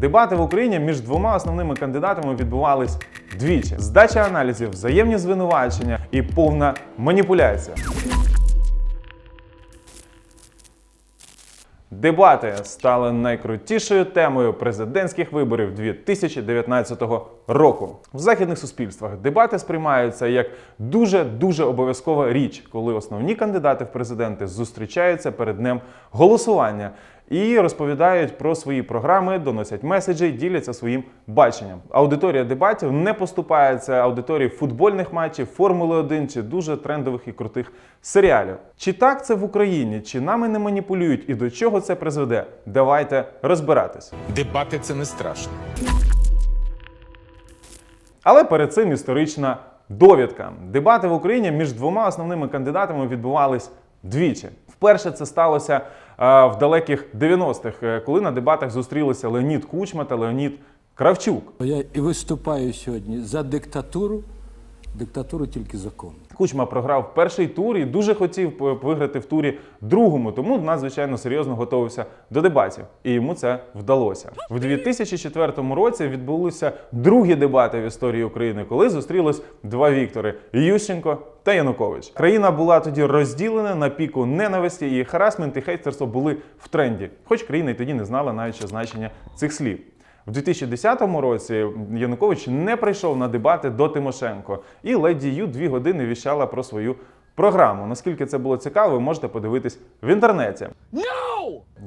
Дебати в Україні між двома основними кандидатами відбувались двічі: здача аналізів, взаємні звинувачення і повна маніпуляція. Дебати стали найкрутішою темою президентських виборів 2019 року. В західних суспільствах дебати сприймаються як дуже дуже обов'язкова річ, коли основні кандидати в президенти зустрічаються перед днем голосування і розповідають про свої програми, доносять меседжі, діляться своїм баченням. Аудиторія дебатів не поступається аудиторії футбольних матчів, Формули 1 чи дуже трендових і крутих серіалів. Чи так це в Україні, чи нами не маніпулюють і до чого це призведе? Давайте розбиратись. Дебати це не страшно. Але перед цим історична довідка. Дебати в Україні між двома основними кандидатами відбувались двічі. Вперше це сталося в далеких 90-х, е, коли на дебатах зустрілися Леонід Кучма та Леонід Кравчук. Я і виступаю сьогодні за диктатуру, диктатуру тільки закону. Кучма програв перший тур і дуже хотів виграти в турі другому, тому надзвичайно серйозно готувався до дебатів, і йому це вдалося. В 2004 році відбулися другі дебати в історії України, коли зустрілись два Віктори Ющенко та Янукович. Країна була тоді розділена на піку ненависті, і харасмент і хейтерство були в тренді, хоч країна й тоді не знала навіть значення цих слів. В 2010 році Янукович не прийшов на дебати до Тимошенко, і Леді Ю дві години віщала про свою програму. Наскільки це було цікаво, ви можете подивитись в інтернеті.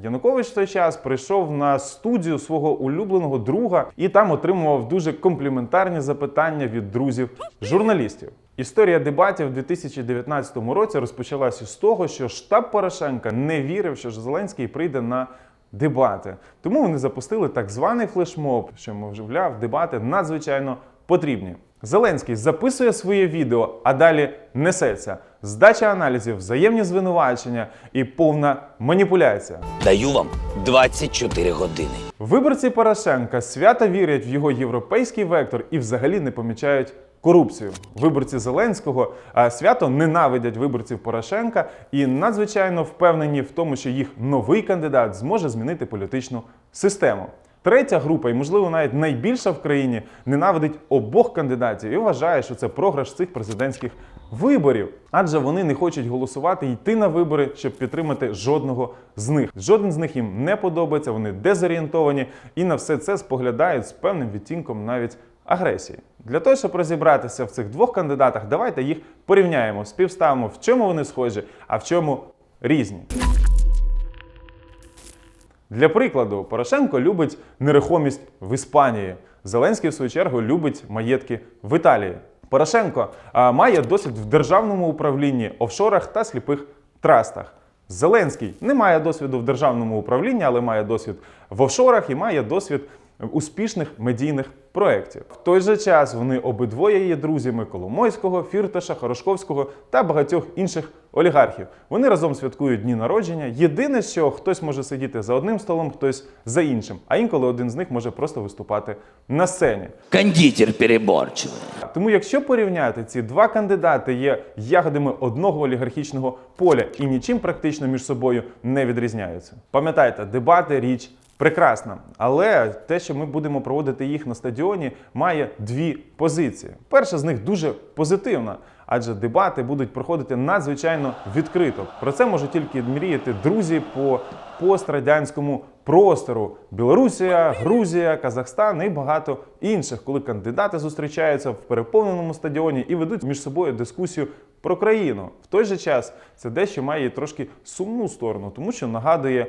Янукович в той час прийшов на студію свого улюбленого друга і там отримував дуже компліментарні запитання від друзів журналістів. Історія дебатів у 2019 році розпочалася з того, що штаб Порошенка не вірив, що Зеленський прийде на дебати. Тому вони запустили так званий флешмоб, що мовляв, дебати надзвичайно потрібні. Зеленський записує своє відео, а далі несеться. Здача аналізів, взаємні звинувачення і повна маніпуляція. Даю вам 24 години. Виборці Порошенка свято вірять в його європейський вектор і взагалі не помічають корупцію. Виборці Зеленського свято ненавидять виборців Порошенка і надзвичайно впевнені в тому, що їх новий кандидат зможе змінити політичну систему. Третя група, і можливо навіть найбільша в країні, ненавидить обох кандидатів і вважає, що це програш цих президентських виборів, адже вони не хочуть голосувати і йти на вибори, щоб підтримати жодного з них. Жоден з них їм не подобається, вони дезорієнтовані і на все це споглядають з певним відтінком навіть агресії. Для того, щоб розібратися в цих двох кандидатах, давайте їх порівняємо, співставимо, в чому вони схожі, а в чому різні. Для прикладу, Порошенко любить нерухомість в Іспанії. Зеленський, в свою чергу, любить маєтки в Італії. Порошенко має досвід в державному управлінні, офшорах та сліпих трастах. Зеленський не має досвіду в державному управлінні, але має досвід в офшорах і має досвід успішних медійних проєктів. В той же час вони обидвоє є друзями Коломойського, Фірташа, Хорошковського та багатьох інших олігархів. Вони разом святкують дні народження. Єдине, що хтось може сидіти за одним столом, хтось за іншим, а інколи один з них може просто виступати на сцені. Кондитер переборчивый. Тому, якщо порівняти ці два кандидати є ягодами одного олігархічного поля і нічим практично між собою не відрізняються. Пам'ятайте, дебати річ прекрасна, але те, що ми будемо проводити їх на стадіоні, має дві позиції. Перша з них дуже позитивна. Адже дебати будуть проходити надзвичайно відкрито. Про це можуть тільки мріяти друзі по пострадянському простору: Білорусія, Грузія, Казахстан і багато інших, коли кандидати зустрічаються в переповненому стадіоні і ведуть між собою дискусію про країну. В той же час це дещо має трошки сумну сторону, тому що нагадує е,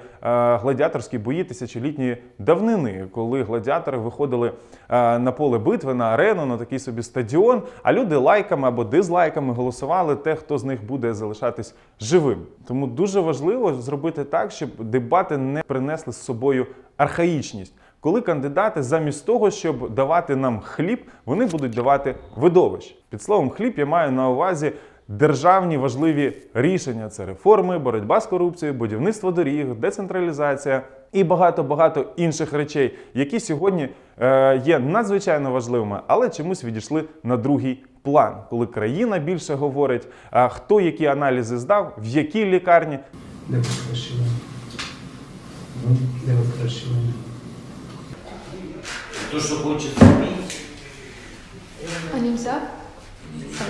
гладіаторські бої тисячолітньої давнини, коли гладіатори виходили е, на поле битви, на арену, на такий собі стадіон, а люди лайками або дизлайками голосували те, хто з них буде залишатись живим. Тому дуже важливо зробити так, щоб дебати не принесли з собою архаїчність. Коли кандидати замість того, щоб давати нам хліб, вони будуть давати видовищ. Під словом хліб я маю на увазі державні важливі рішення: це реформи, боротьба з корупцією, будівництво доріг, децентралізація і багато-багато інших речей, які сьогодні е, є надзвичайно важливими, але чомусь відійшли на другий план, коли країна більше говорить, хто які аналізи здав, в якій лікарні. Де покращення? Ну, Де покращення? То, что хочется пить, А нельзя? Сам.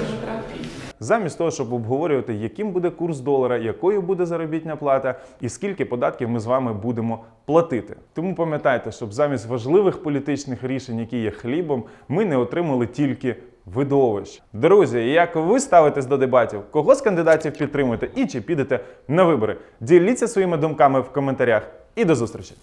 Замість того, щоб обговорювати, яким буде курс долара, якою буде заробітна плата і скільки податків ми з вами будемо платити. Тому пам'ятайте, щоб замість важливих політичних рішень, які є хлібом, ми не отримали тільки видовищ. Друзі, як ви ставитесь до дебатів? Кого з кандидатів підтримуєте і чи підете на вибори? Діліться своїми думками в коментарях і до зустрічі!